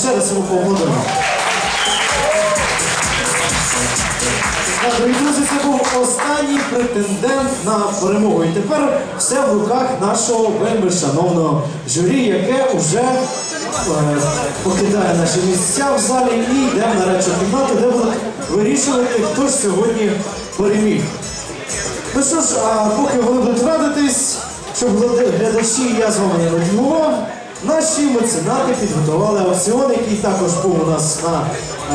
Ще раз йому поаплодуємо. Дорогі друзі, це був останній претендент на перемогу. І тепер все в руках нашого вельми шановного журі, яке вже е, покидає наші місця в залі і йде на речу кімнату, де будуть вирішувати, хто ж сьогодні переміг. Ну що ж, а поки вони будуть радитись, щоб глядачі я з вами не нудьмував, наші меценати підготували аукціон, який також був у нас на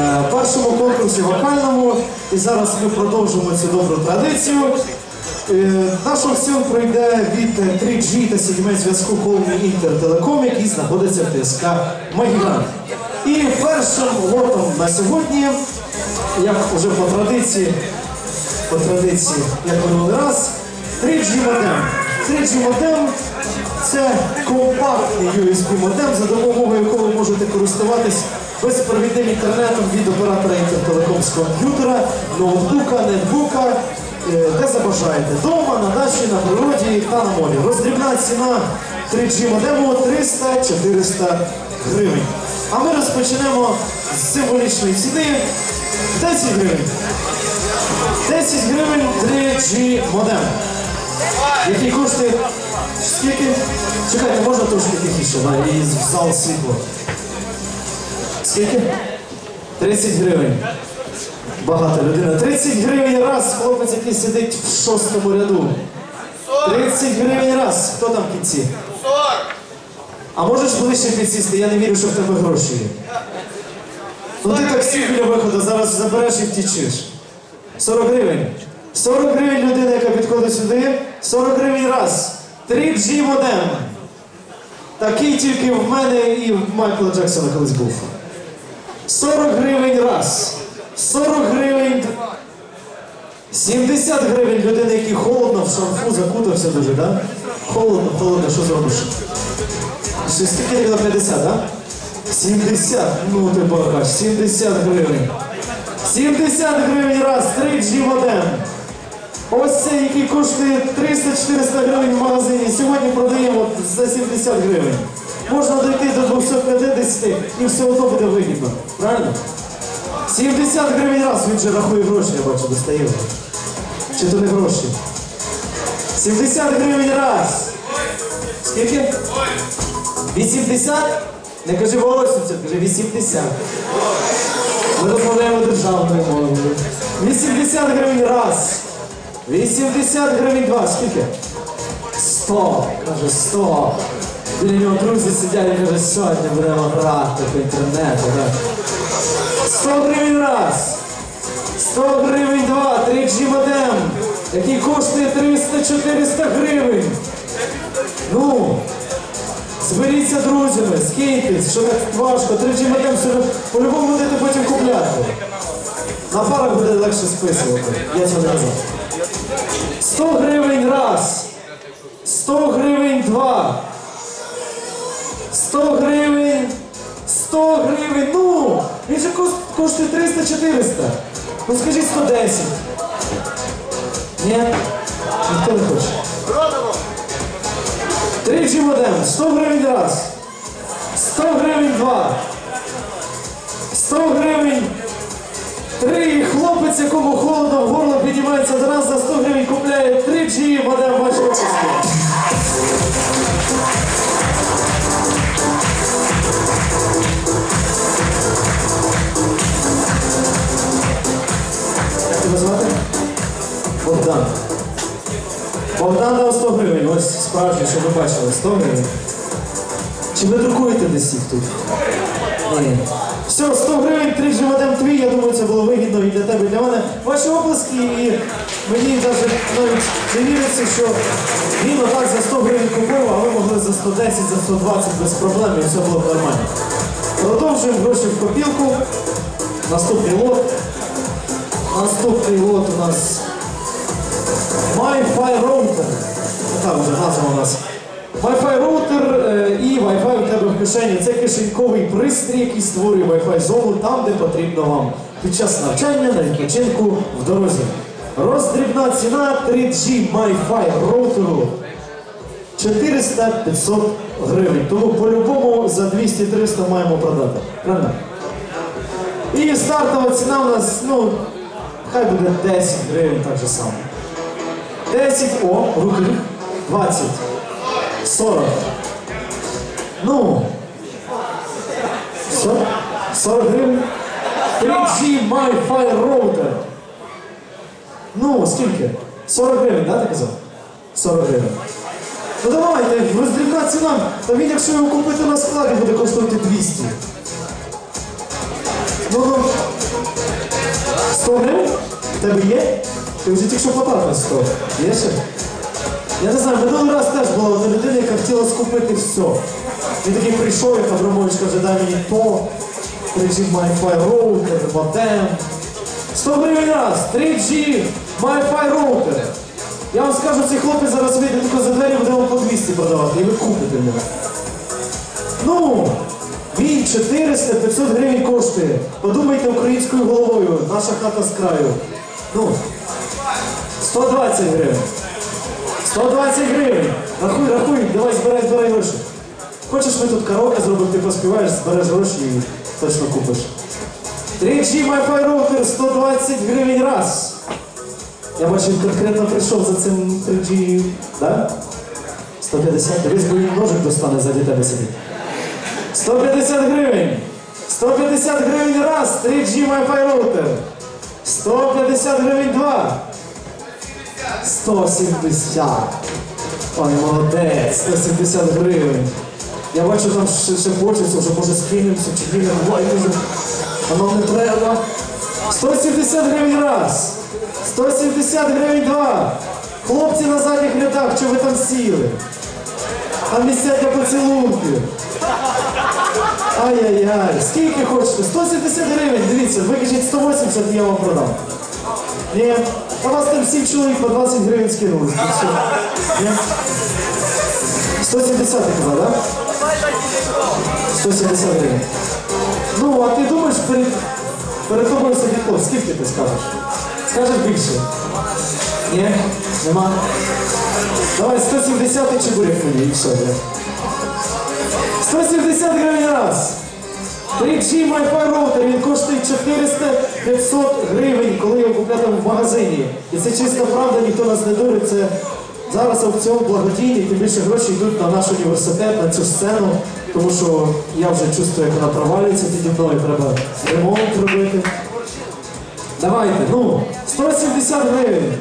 е, першому конкурсі вокальному. І зараз ми продовжимо цю добру традицію. Е, наш аукціон пройде від е, 3G та сігмент зв'язку Колмі Інтертелеком, який знаходиться в ТСК Магіган. І першим лотом на сьогодні, як уже по традиції, по традиції, як минулий раз, 3G модем. 3G модем це компактний USB модем, за допомогою якого ви можете користуватись безпровідним інтернетом від оператора інтертелеком з комп'ютера, ноутбука, нетбука, е, де забажаєте. Дома, на дачі, на природі та на морі. Роздрібна ціна 3G модему 300-400 гривень. А ми розпочнемо з символічної ціни 10 гривень. 10 гривень 3G модем. Який коштує скільки? Чекайте, можна трошки тихіше, да, і в зал світло. Скільки? 30 гривень. Багато людина. 30 гривень раз, хлопець, який сидить в шостому ряду. 30 гривень раз. Хто там в кінці? 40! А можеш ближче підсісти? Я не вірю, що в тебе гроші є. Ну ти таксі біля виходу зараз забереш і втічиш. 40 гривень. 40 гривень людина, яка підходить сюди. 40 гривень раз. 3G модем. Такий тільки в мене і в Майкла Джексона колись був. 40 гривень раз. 40 гривень. 70 гривень людина, який холодно в шарфу закутався дуже, да? Холодно, холодно, що зробиш? Ще скільки на 50, так? Да? 70, ну ти бачиш, 70 гривень. 70 гривень раз, 3G модем. Ось цей, який коштує 300-400 гривень в магазині, сьогодні продаємо за 70 гривень. Можна дойти до 250 і все одно буде вигідно. Правильно? 70 гривень раз, він же рахує гроші, я бачу, достає. Чи то не гроші? 70 гривень раз. Скільки? 80? Не кажи 80, кажи 80. Ми розмовляємо державною мовою. 80 гривень раз. 80 гривень два. Скільки? 100. Каже, 100. Біля нього друзі сидять і каже, сьогодні будемо грати по інтернету. Так. 100 гривень раз. 100 гривень два. 3G модем, який коштує 300-400 гривень. Ну, Зберіться друзями, скиньтесь, що так важко, 3G модем все по-любому будете потім купляти. На парах буде легше списувати, я цього казав. 100 гривень раз. 100 гривень два. 100 гривень. 100 гривень. Ну, він же коштує 300-400. Ну скажіть 110. Ні? Ніхто не хоче. 3G модем, 100 гривень раз. 100 гривень два. 100 гривень три. І Хлопець, якому холодно в горло піднімається до за 100 гривень купляє 3G модем ваші офіски. Як тебе звати? Богдан. Богдан дав 100 гривень, ось справжнє, що ви бачили, 100 гривень. Чи ви друкуєте десь їх тут? Ні. Все, 100 гривень, 3 живодем твій, я думаю, це було вигідно і для тебе, і для мене. Ваші оплески, і мені навіть не віриться, що він отак за 100 гривень купив, а ви могли за 110, за 120 без проблем, і все було б нормально. Продовжуємо гроші в копілку. Наступний лот. Наступний лот у нас Wi-Fi роутер. Така вже назва у нас. Wi-Fi роутер е, і Wi-Fi у тебе в кишені. Це кишеньковий пристрій, який створює Wi-Fi зону там, де потрібно вам. під час навчання на відпочинку в дорозі. Роздрібна ціна 3G MiFi роутеру 400-500 гривень. Тому по-любому за 200-300 маємо продати. Правильно? І стартова ціна у нас, ну, хай буде 10 гривень так же само. 10, о, руки, 20, 40. Ну, що? 40 гривень? 3G MiFi роутер. Ну, скільки? 40 гривень, да, ти казав? 40 гривень. Ну давайте, роздрібна ціна. Та він, якщо його купити на складі, буде коштувати 200. Ну, ну, 100 гривень? Тебе є? Ти вже тільки що потратив 100. Є ще? Я не знаю, минулий раз теж була одна людина, яка хотіла скупити все. Він такий прийшов, як Абрамович каже, дай мені то, 3G MiFi роутер, модем. 100 гривень раз, 3G MiFi роутер. Я вам скажу, цей хлопець зараз вийде тільки за двері, буде вам по 200 продавати, і ви купите мене. Ну, він 400-500 гривень коштує. Подумайте українською головою, наша хата з краю. Ну, 120 гривень. 120 гривень. Рахуй, рахуй, давай збирай, збирай гроші. Хочеш ми тут караоке зробимо, ти поспіваєш, збереш гроші і точно купиш. 3G MiFi роутер 120 гривень раз. Я бачу, він конкретно прийшов за цим 3G, да? 150, дивись, бо він ножик достане заді тебе сидить. 150 гривень. 150 гривень раз, 3G Wi-Fi роутер. 150 гривень два. 170. Ой, молодець, 170 гривень. Я бачу, там ще, ще хочеться, вже може скинемося, чи кинемо, ой, може, воно не треба. 170 гривень раз. 170 гривень два. Хлопці на задніх рядах, що ви там сіли? Там місця для поцілунків. Ай-яй-яй, скільки хочете? 170 гривень, дивіться, викажіть 180, я вам продам. Ні, а вас там 7 чоловік по 20 гривень скинули. Ні? 170 ти казав, так? 170 гривень. Ну, а ти думаєш, перед, перед тобою сидить хлоп, скільки ти скажеш? Скажеш більше? Ні? Нема? Давай 170 і чебурек мені, і все, бля. 170 гривень раз. 3G MiFi роутер, він коштує 400-500 гривень, коли його купляти в магазині. І це чиста правда, ніхто нас не дурить. Це зараз аукціон благодійний, тим більше гроші йдуть на наш університет, на цю сцену, тому що я вже чувствую, як вона провалюється піді мною, треба ремонт робити. Давайте, ну, 170 гривень.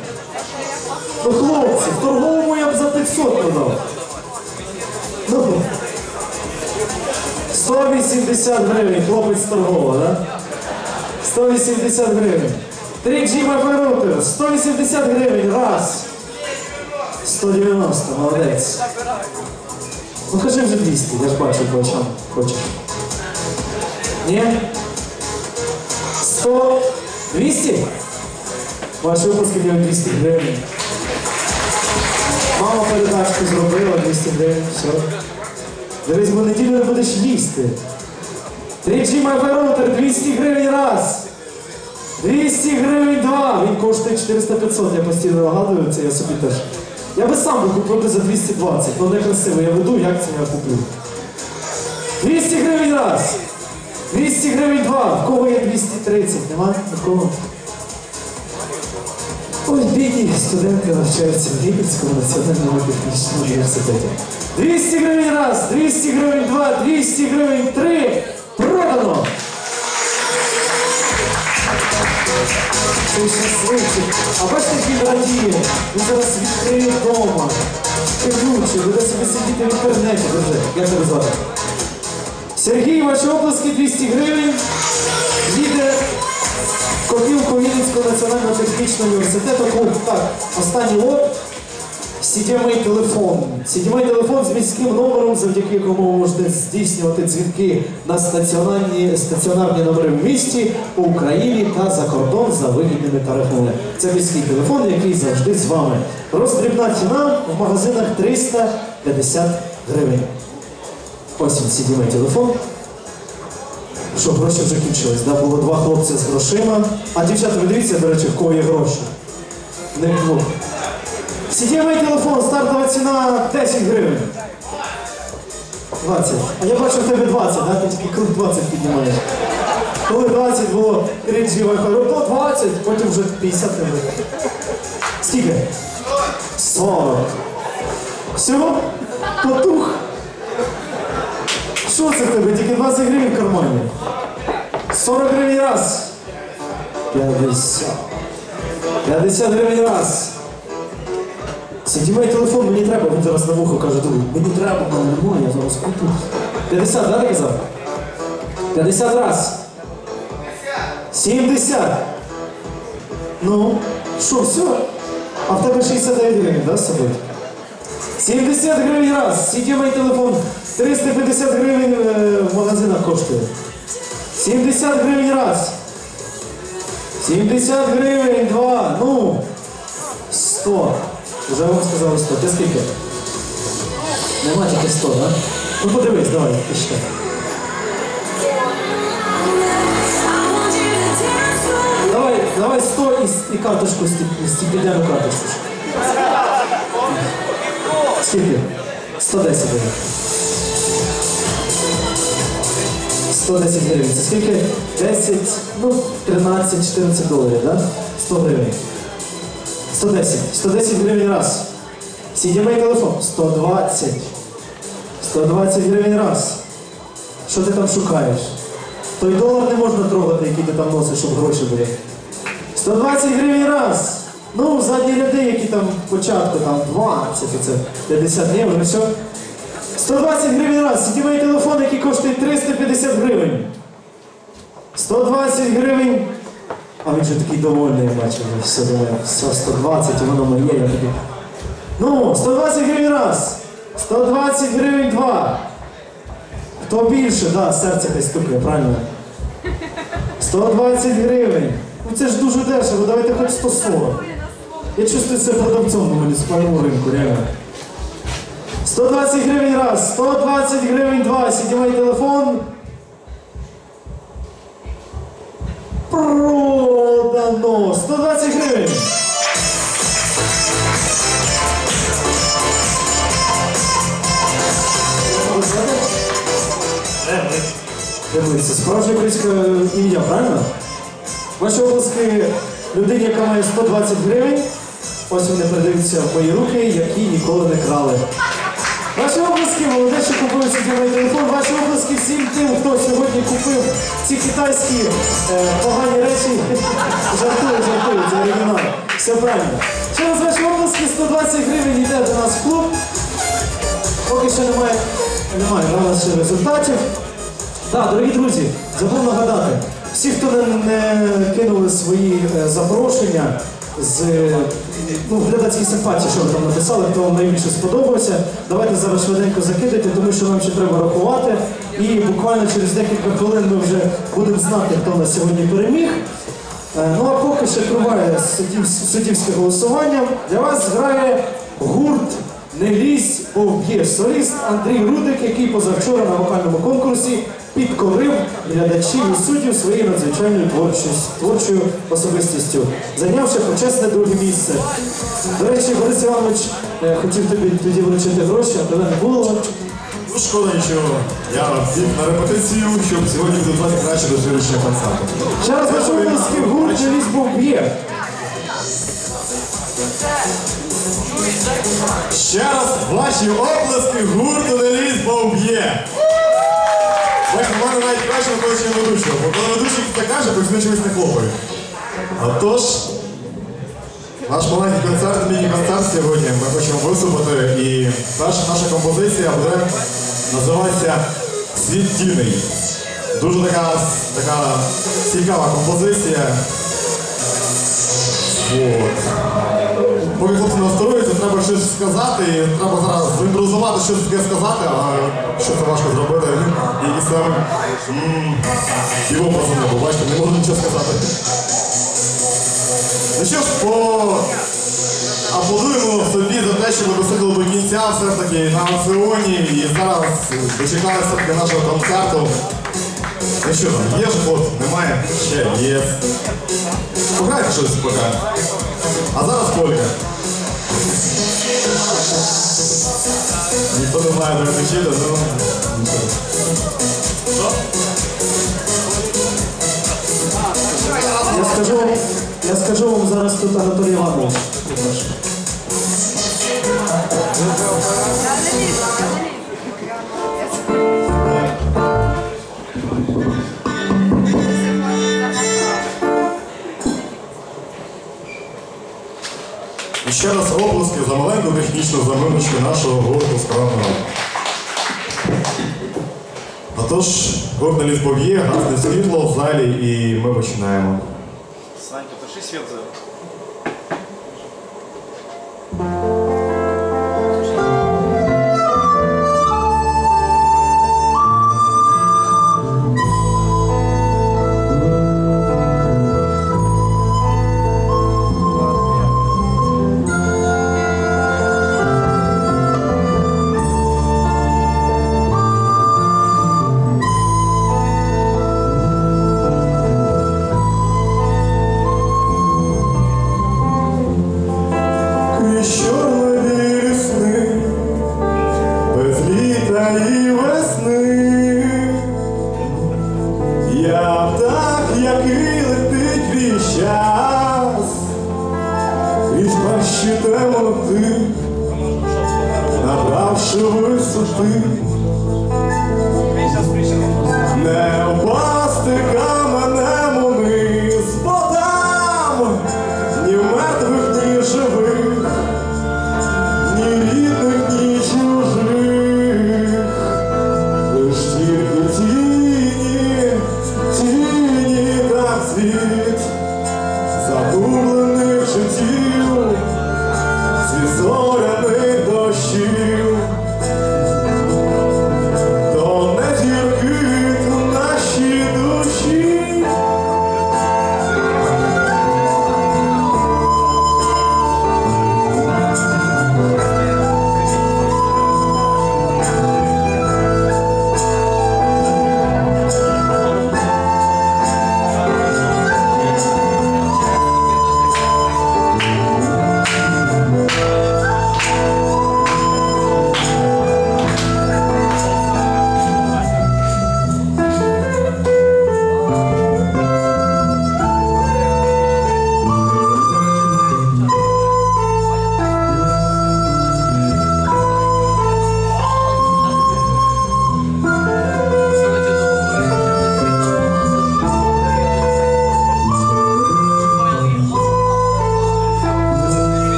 Ну, хлопці, в торговому я б за 500 продав. Ну, 180 гривень, хлопець торгова, да? 180 гривень. 3G Wi-Fi 180 гривень, раз. 190, молодець. Ну кажи вже 200, я ж бачу по очам хочеш. Ні? 100, 200? Ваші випуски дають 200 гривень. Мама передачку зробила 200 гривень, все. Дивись, бо неділю не будеш їсти. 3G MiFi 200 гривень раз. 200 гривень два. Він коштує 400-500, я постійно нагадую це, я собі теж. Я би сам би купив би за 220, але не красиво. Я веду, як це я куплю. 200 гривень раз. 200 гривень два. В кого є 230? Нема? Нікого? Ой, бідні студенти навчаються в Ліпецькому національному технічному університеті. 200 гривень раз, 200 гривень два, 200 гривень три. Продано! Цей щасливчик. А як він радіє? Він зараз відкриє вдома. Певнучий, буде собі сидіти в інтернеті. Дуже. Як тебе звати? Сергій, ваші оплески 200 гривень. Їде копілку Вінницького національного технічного університету. Так, останній лот. CDMA телефон. CDMA телефон з міським номером, завдяки якому ви можете здійснювати дзвінки на стаціонарні, стаціонарні номери в місті, у Україні та за кордон за вигідними тарифами. Це міський телефон, який завжди з вами. Роздрібна ціна в магазинах 350 гривень. Ось він CDMA телефон. Що гроші вже кінчились. Да? Було два хлопці з грошима. А дівчата, ви дивіться, до речі, в кого є гроші. Не двох. Сітєвий телефон, стартова ціна 10 гривень. 20. А я бачу в тебе 20, да? ти тільки круг 20 піднімаєш. Коли 20 було крінжі Wi-Fi, то 20, потім вже 50 гривень. Скільки? 40. Все? Потух. Що це в тебе? Тільки 20 гривень в кармані. 40 гривень раз. 50. 50 гривень раз. Сидімай телефон, мені треба, він зараз на вухо каже, думаю, мені треба, мене немає, я зараз куплю. 50, да, ти казав? 50 раз. 70. Ну, що, все? А в тебе 69 гривень, да, з собою? 70 гривень раз. Сидімай телефон. 350 гривень е, в магазинах коштує. 70 гривень раз. 70 гривень, два. Ну, 100. Вже вам сказали 100. Ти скільки? Нема тільки 100, так? Ну подивись, давай, пішли. Давай, давай 100 і, і карточку, стіп- стипендіальну карточку. Скільки? 110 гривень. 110 гривень. Це скільки? 10, ну, 13-14 доларів, да? 100 гривень. 110. 110 гривень раз. Сідімей телефон. 120. 120 гривень раз. Що ти там шукаєш? Той долар не можна трогати, який ти там носиш, щоб гроші були. 120 гривень раз. Ну, задні ряди, які там початку, там 20, це 50 ні, вже все. 120 гривень раз. Сітєвий телефон, який коштує 350 гривень. 120 гривень. А він же такий довольний, я бачив, все все 120, воно моє, я такий. Ну, 120 гривень раз. 120 гривень два. Хто більше, да, серце хай стукає, правильно. 120 гривень. Ну це ж дуже дешево, давайте хоч 140. Я чувствую себе продавцом на муніципальному ринку, реально. 120 гривень раз, 120 гривень два, сідімай телефон. Продано! 120 гривень! Дивіться, справжнє українське ім'я, правильно? Ваші обласки людині, яка має 120 гривень, ось вони передаються в мої руки, які ніколи не крали. Ваші обласки, молоде, що купив собі телефон, ваші обласки всім тим, хто сьогодні купив ці китайські е, погані речі. Жартую, жартую, це оригінал. Все правильно. Ще раз ваші обласки 120 гривень йде до нас в клуб. Поки що немає, немає на нас ще результатів. Так, дорогі друзі, забув нагадати, всі, хто не, не кинули свої е, запрошення з ну, глядацькій симпатії, що ви там написали, хто вам найбільше сподобався, давайте зараз швиденько закидайте, тому що нам ще треба рахувати. І буквально через декілька хвилин ми вже будемо знати, хто нас сьогодні переміг. Е, Ну а поки ще триває суддів- суддівське голосування, для вас грає гурт Не лізь, бо вб'є соліст Андрій Рудик, який позавчора на вокальному конкурсі підкорив глядачів і суддів своєю надзвичайною творчою особистістю, зайнявши почесне друге місце. До речі, Борис Іванович е, хотів тобі тоді вручити гроші, а тебе не було. Ну, шкода нічого. Я біг на репетицію, щоб сьогодні підготувати краще до сьогоднішнього концерту. Ще раз ваші обласки гурт лізь, бо вб'є. Ще раз ваші оплески гурту не лізь, бо вб'є. Бачите, в мене навіть краще оточення ведучого, бо коли ведучий це каже, то всі чомусь не хлопають. Отож, наш маленький концерт, міні-концерт сьогодні ми хочемо виступити. І перша наша композиція буде називатися Світ тіней. Дуже така, така цікава композиція. От. Поки хлопці настроюються, треба щось сказати, і треба зараз зімпровізувати, щось таке сказати, а що це важко зробити. Якісь там м, його просто не бачите, не можу нічого сказати. Ну що ж, по... аплодуємо собі за те, що ми досиділи до кінця все-таки на аукціоні і зараз дочекалися для нашого концерту. Ну що є ж хлопці? Немає? Ще є. Пограйте щось поки. А зараз полька. Ніхто не знає, де вчити, ну. Що? Я скажу, вам- я скажу вам зараз тут Анатолій Іванович. Маленьку технічну заминочку нашого гурту справного. Отож, гурт поб'є, гасне світло в залі і ми починаємо. Сань, потуши світ за...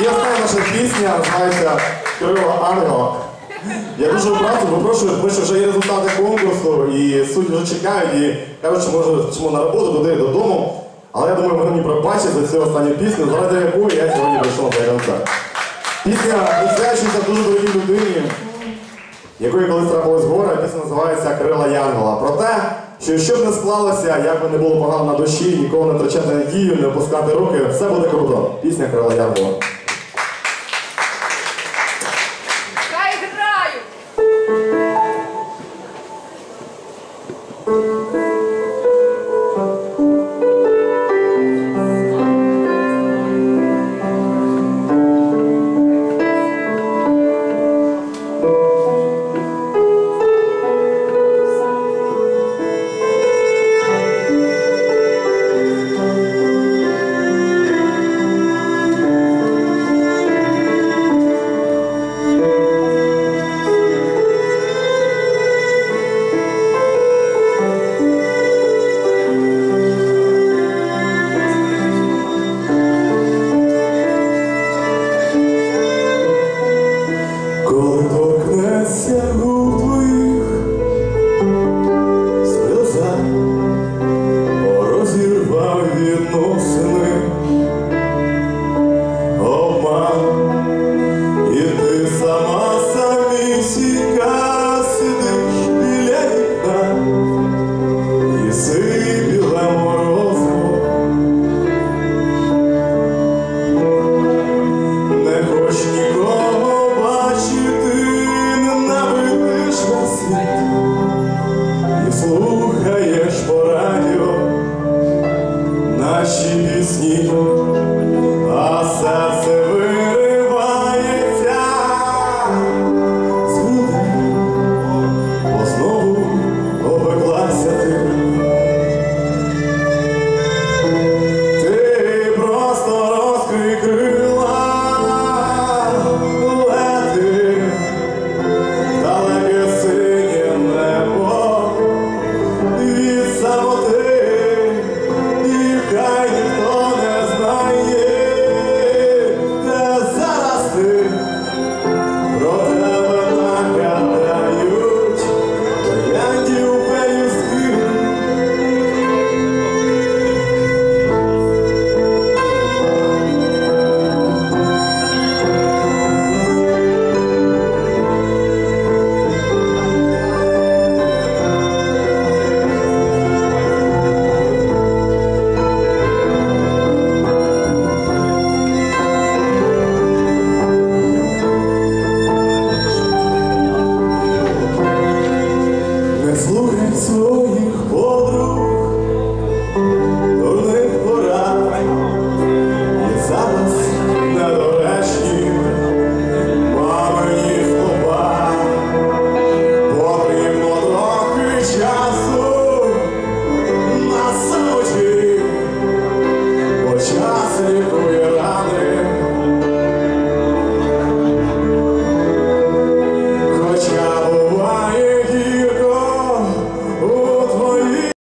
І остання пісня, знається, Кирило Арго. Я дуже образу попрошую, ми що вже є результати конкурсу, і судді вже чекають, і кажуть, що може чому на роботу туди додому. Але я думаю, вони мені пробачать за цю останню пісню, заради якої я сьогодні прийшов на концерт. Пісня присвячується дуже дорогій людині, якої колись трапилось горе, пісня називається Крила Янгола. Про те, що що б не склалося, як би не було погано на душі, нікого не втрачати надію, не опускати руки, все буде круто. Пісня Крила Янгола.